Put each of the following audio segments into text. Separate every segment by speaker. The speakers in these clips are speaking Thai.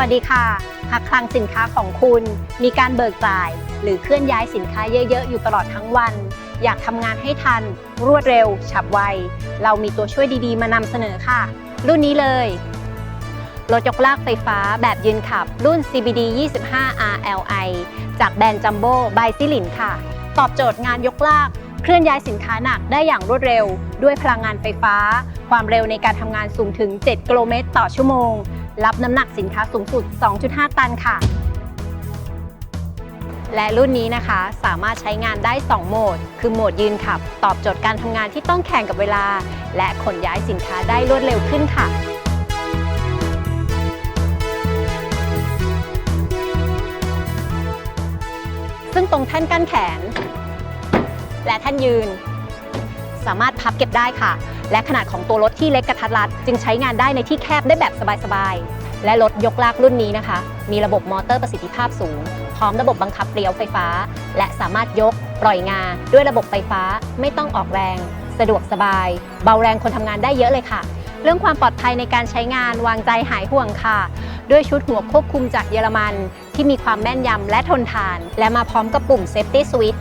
Speaker 1: วัสดีค่ะ หากคลังสินค้าของคุณมีการเบิกจ่าย หรือเคลื่อนย้ายสินค้าเยอะ ๆ อยู่ตลอดทั้งวัน อยากทำงานให้ทัน รวดเร็ว ฉับไว เรามีตัวช่วยดีๆ มานำเสนอค่ะ รุ่นนี้เลย รถยกลากไฟฟ้าแบบยืนขับ รุ่น CBD 25 RLI จากแบรนด์จัมโบ้บายซิลินค่ะ ตอบโจทย์งานยกลากเคลื่อนย้ายสินค้าหนักได้อย่างรวดเร็ว ด้วยพลังงานไฟฟ้า ความเร็วในการทำงานสูงถึง 7 กิโลเมตรต่อชั่วโมง รับน้ำหนักสินค้าสูงสุด 2.5 ตันค่ะ และรุ่นนี้นะคะสามารถใช้งานได้ 2 โหมด คือโหมดยืนขับ ตอบโจทย์การทำงานที่ต้องแข่งกับเวลา และขนย้ายสินค้าได้รวดเร็วขึ้นค่ะซึ่งตรงแท่นกั้นแขน และแท่นยืน สามารถพับเก็บได้ค่ะ และขนาดของตัวรถที่เล็กกระทัดรัด จึงใช้งานได้ในที่แคบได้แบบสบายๆ และรถยกลากรุ่นนี้นะคะ มีระบบมอเตอร์ประสิทธิภาพสูง พร้อมระบบบังคับเลี้ยวไฟฟ้า และสามารถยก ปล่อยงา ด้วยระบบไฟฟ้าไม่ต้องออกแรง สะดวกสบาย เบาแรงคนทำงานได้เยอะเลยค่ะ เรื่องความปลอดภัยในการใช้งานวางใจหายห่วงค่ะด้วยชุดหัวควบคุมจากเยอรมัน ที่มีความแม่นยำและทนทาน และมาพร้อมกับปุ่ม Safety Switch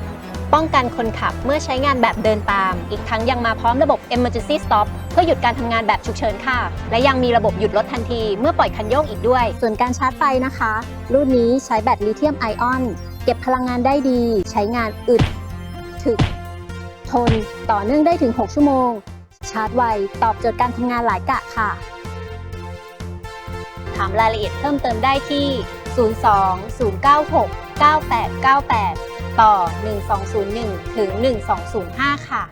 Speaker 1: ป้องกันคนขับเมื่อใช้งานแบบเดินตาม อีกทั้งยังมาพร้อมระบบ Emergency Stop เพื่อหยุดการทำงานแบบฉุกเฉินค่ะ และยังมีระบบหยุดรถทันทีเมื่อปล่อยคันโยกอีกด้วย ส่วนการชาร์จไฟนะคะ รุ่นนี้ใช้แบตลิเธียมไอออน เก็บพลังงานได้ดี ใช้งานอึด ถึก ทน ต่อเนื่องได้ถึง 6 ชั่วโมง ชาร์จไว ตอบโจทย์การทำงานหลายกะค่ะ ถามรายละเอียดเพิ่มเติมได้ที่ 02 096 9898 ต่อ 1201 ถึง 1205 ค่ะ